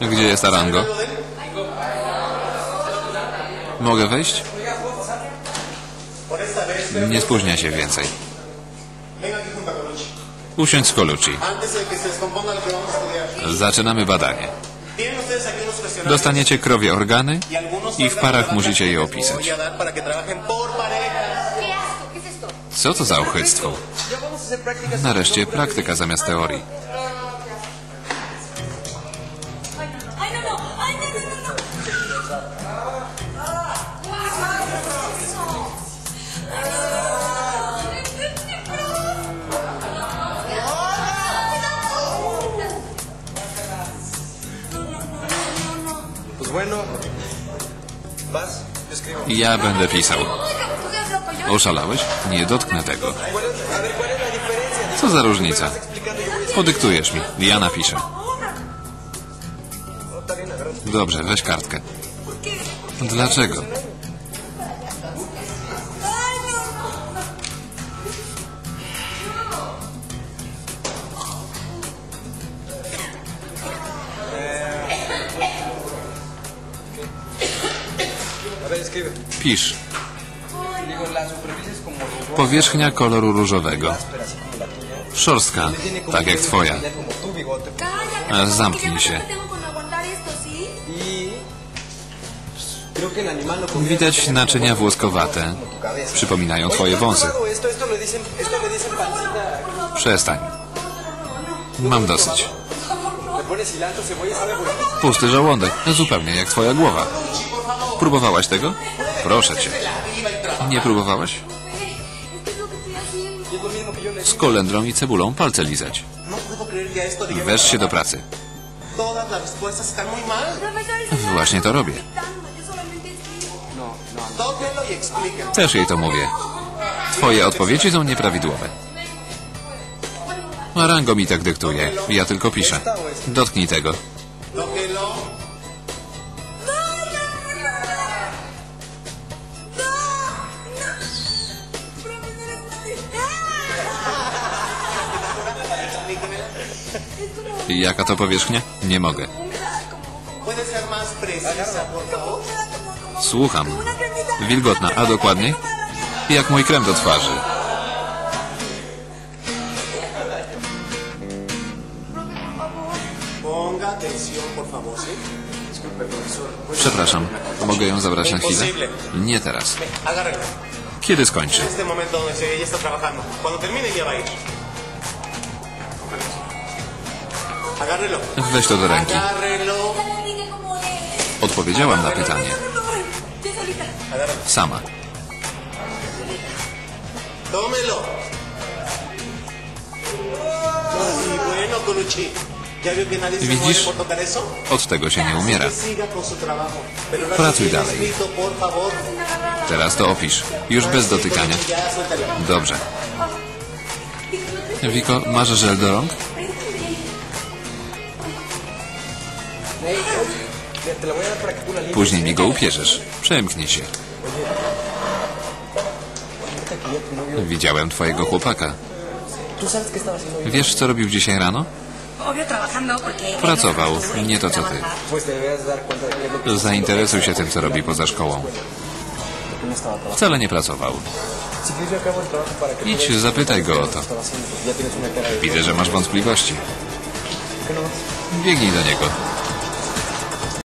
Gdzie jest Arango? Mogę wejść? Nie spóźnia się więcej. Usiądź z Colucci. Zaczynamy badanie. Dostaniecie krowie organy i w parach musicie je opisać. Co to za ochyctwo? Nareszcie praktyka zamiast teorii. Ja będę pisał. ¡Tú eres loco! ¡Yo Oszalałeś? Nie dotknę tego. ¿Cuál es- a ver, ¿cuál es la diferencia? Co za różnica? Podyktujesz mi. Ja napiszę. Dobrze, weź kartkę. Dlaczego? Pisz. Powierzchnia koloru różowego. Szorstka, tak jak twoja. Ah, zamknij się. Y no Widać naczynia włoskowate. Przypominają twoje ¿tú has wąsy. Przestań. Mam dosyć. Buenísimo. Pusty żołądek, zupełnie jak twoja głowa. Próbowałaś tego? Proszę cię. Nie próbowałaś? Z kolendrą i cebulą palce lizać. Weź się do pracy. Właśnie to robię. Też jej to mówię. Twoje odpowiedzi są nieprawidłowe. Marango mi tak dyktuje. Ja tylko piszę. Dotknij tego. Jaka to powierzchnia? Nie mogę. Słucham. Wilgotna, a dokładniej? Jak mój krem do twarzy. Przepraszam. Mogę ją zabrać na chwilę? Nie teraz. Kiedy skończy? Weź to do ręki. Odpowiedziałam na pytanie. Sama. Tómelo. Ay, bueno, Colucci. ¿Ya vio que nadie se ¿Widzisz? Od tego się nie umiera. Ahora Pracuj dalej. Teraz to opisz. Już bez dotykania. Dobrze. Wiko, masz żel do rąk? Później mi go upierzesz. Przemknij się. Widziałem twojego chłopaka. Wiesz, co robił dzisiaj rano? Pracował, nie to co ty. Zainteresuj się tym, co robi poza szkołą. Wcale nie pracował. Idź, zapytaj go o to. Widzę, że masz wątpliwości. Biegnij do niego.